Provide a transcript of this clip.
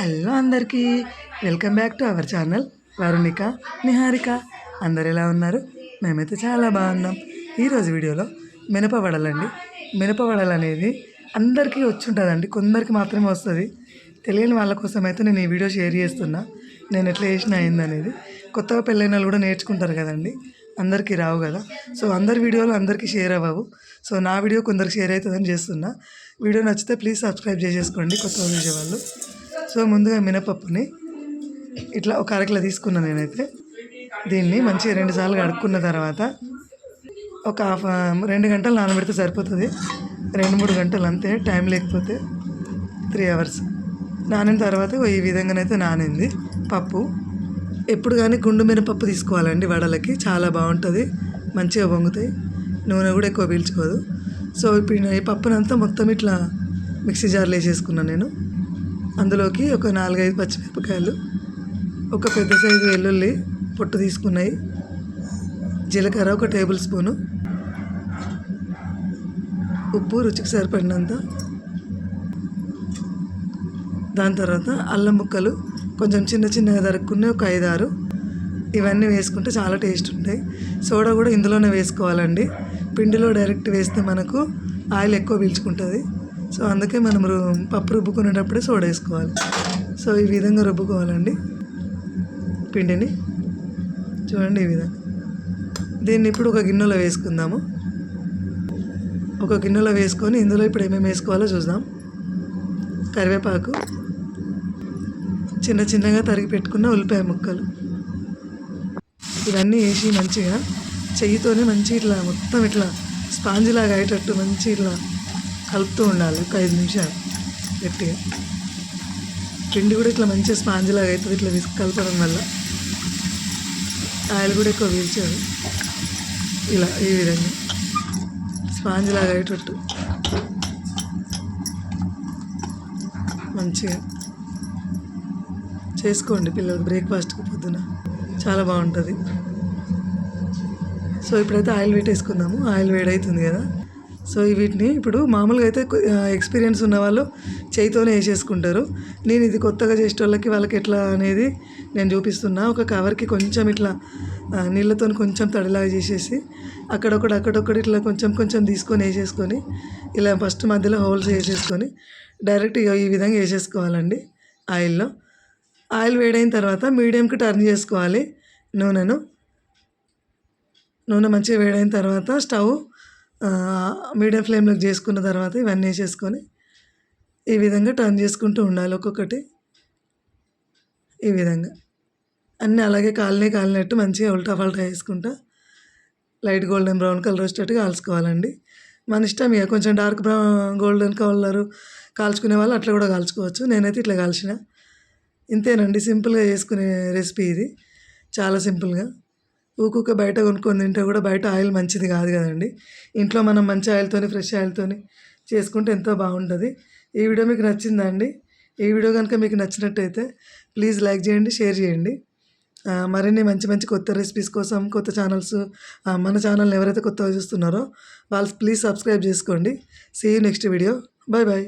Hello అందరికీ. Welcome back to our channel. Varunika Niharika. అందరు ఎలా ఉన్నారు? మేమైతే చాలా బాగున్నాం. ఈరోజు వీడియోలో మినపవడలండి మినపవడలు అనేది అందరికీ వచ్చి ఉంటుందండి కొందరికి మాత్రమే వస్తుంది. తెలియని వాళ్ళ కోసం అయితే నేను ఈ వీడియో షేర్ చేస్తున్నా. నేను ఎట్లా చేసిన అయిందనేది కొత్తగా పెళ్ళైన వాళ్ళు కూడా నేర్చుకుంటారు కదండి. అందరికీ రావు కదా. సో అందరి వీడియోలు అందరికీ షేర్ అవ్వవు. సో నా వీడియో కొందరికి షేర్ అవుతుందని చేస్తున్నా. వీడియో నచ్చితే ప్లీజ్ సబ్స్క్రైబ్ చేసేసుకోండి కొత్తగా చూసేవాళ్ళు. సో ముందుగా మినపప్పుని ఇట్లా ఒక అరకిలో తీసుకున్నాను నేనైతే. దీన్ని మంచిగా రెండు సార్లు కడుక్కున్న తర్వాత ఒక హాఫ్ రెండు గంటలు నానబెడితే సరిపోతుంది. రెండు మూడు గంటలు అంతే టైం లేకపోతే త్రీ అవర్స్. నానిన తర్వాత ఈ విధంగానైతే నానింది. పప్పు. ఎప్పుడు కానీ గుండు మినపప్పు తీసుకోవాలండి వడలకి. చాలా బాగుంటుంది. మంచిగా పొంగుతాయి నూనె కూడా ఎక్కువ పీల్చుకోదు. సో ఇప్పుడు ఈ పప్పునంతా మొత్తం ఇట్లా మిక్సీ జార్లో వేసేసుకున్నాను నేను. అందులోకి ఒక నాలుగైదు పచ్చిమిరపకాయలు ఒక పెద్ద సైజు వెల్లుల్లి పొట్టు తీసుకున్నాయి జీలకర్ర ఒక టేబుల్ స్పూను ఉప్పు రుచికి సరిపడినంత. దాని తర్వాత అల్లం ముక్కలు కొంచెం చిన్న చిన్నగా దరుక్కునే ఒక ఐదారు. ఇవన్నీ వేసుకుంటే చాలా టేస్ట్ ఉంటాయి. సోడా కూడా ఇందులోనే వేసుకోవాలండి. పిండిలో డైరెక్ట్ వేస్తే మనకు ఆయిల్ ఎక్కువ పీల్చుకుంటుంది. సో అందుకే మనం రు పప్పు రుబ్బుకునేటప్పుడే సోడా వేసుకోవాలి. సో ఈ విధంగా రుబ్బుకోవాలండి. పిండిని చూడండి ఈ విధంగా. దీన్ని ఇప్పుడు ఒక గిన్నెలో వేసుకుందాము. ఒక గిన్నెలో వేసుకొని ఇందులో ఇప్పుడు ఏమేమి వేసుకోవాలో చూద్దాం. కరివేపాకు చిన్న చిన్నగా తరిగి పెట్టుకున్న ఉల్లిపాయ ముక్కలు. ఇవన్నీ వేసి మంచిగా చెయ్యితోనే మంచి ఇట్లా మొత్తం ఇట్లా స్పాంజ్ లాగా అయ్యేటట్టు మంచి ఇట్లా కలుపుతూ ఉండాలి ఒక ఐదు నిమిషాలు గట్టిగా. పిండి కూడా ఇట్లా మంచిగా స్పాంజ్ లాగా అవుతుంది ఇట్లా విసుగు కలపడం వల్ల. ఆయిల్ కూడా ఎక్కువ పీల్చాడు ఇలా ఈ విధంగా. స్పాంజ్ లాగా అయ్యేటట్టు. మంచిగా. చేసుకోండి పిల్లలకు బ్రేక్ఫాస్ట్కి పొద్దున. చాలా బాగుంటుంది. సో ఇప్పుడైతే ఆయిల్ పెట్టేసుకుందాము ఆయిల్ వేడవుతుంది కదా. సో వీటిని ఇప్పుడు మామూలుగా అయితే ఎక్స్పీరియన్స్ ఉన్న వాళ్ళు చేయితోనే వేసేసుకుంటారు. నేను ఇది కొత్తగా చేసే వాళ్ళకి వాళ్ళకి ఎట్లా అనేది నేను చూపిస్తున్నా. ఒక కవర్కి కొంచెం ఇట్లా నీళ్ళతో కొంచెం తడిలాగా చేసేసి అక్కడొకటి అక్కడొకటి ఇట్లా కొంచెం కొంచెం తీసుకొని వేసేసుకొని ఇలా ఫస్ట్ మధ్యలో హోల్స్ వేసేసుకొని డైరెక్ట్ ఈ విధంగా వేసేసుకోవాలండి ఆయిల్లో. ఆయిల్ వేడైన తర్వాత మీడియంకి టర్న్ చేసుకోవాలి నూనెను. నూనె మంచిగా వేడైన తర్వాత స్టవ్ మీడియం ఫ్లేమ్లోకి చేసుకున్న తర్వాత ఇవన్నీ వేసేసుకొని ఈ విధంగా టర్న్ చేసుకుంటూ ఉండాలి ఒక్కొక్కటి. ఈ విధంగా. అన్నీ అలాగే కాలనే కాలినట్టు మంచిగా ఉల్టా ఫల్టా వేసుకుంటా లైట్ గోల్డెన్ బ్రౌన్ కలర్ వచ్చేటట్టు కాల్చుకోవాలండి. మన ఇష్టం ఇక కొంచెం డార్క్ బ్రౌన్ గోల్డెన్ కలర్ కాల్చుకునే వాళ్ళు అట్లా కూడా కాల్చుకోవచ్చు. నేనైతే ఇట్లా కాల్చిన. ఇంతేనండి సింపుల్గా చేసుకునే రెసిపీ ఇది. చాలా సింపుల్గా. ఊకూక బయట కొనుక్కొని తింటే కూడా బయట ఆయిల్ మంచిది కాదు కదండి. ఇంట్లో మనం మంచి ఆయిల్తోని ఫ్రెష్ ఆయిల్తోని చేసుకుంటే ఎంతో బాగుంటుంది. ఈ వీడియో మీకు నచ్చిందా అండి ఈ వీడియో కనుక మీకు నచ్చినట్టయితే ప్లీజ్ లైక్ చేయండి షేర్ చేయండి. మరిన్ని మంచి మంచి కొత్త రెసిపీస్ కోసం కొత్త ఛానల్స్ మన ఛానల్ని ఎవరైతే కొత్తగా చూస్తున్నారో వాళ్ళు ప్లీజ్ సబ్స్క్రైబ్ చేసుకోండి. See next video bye bye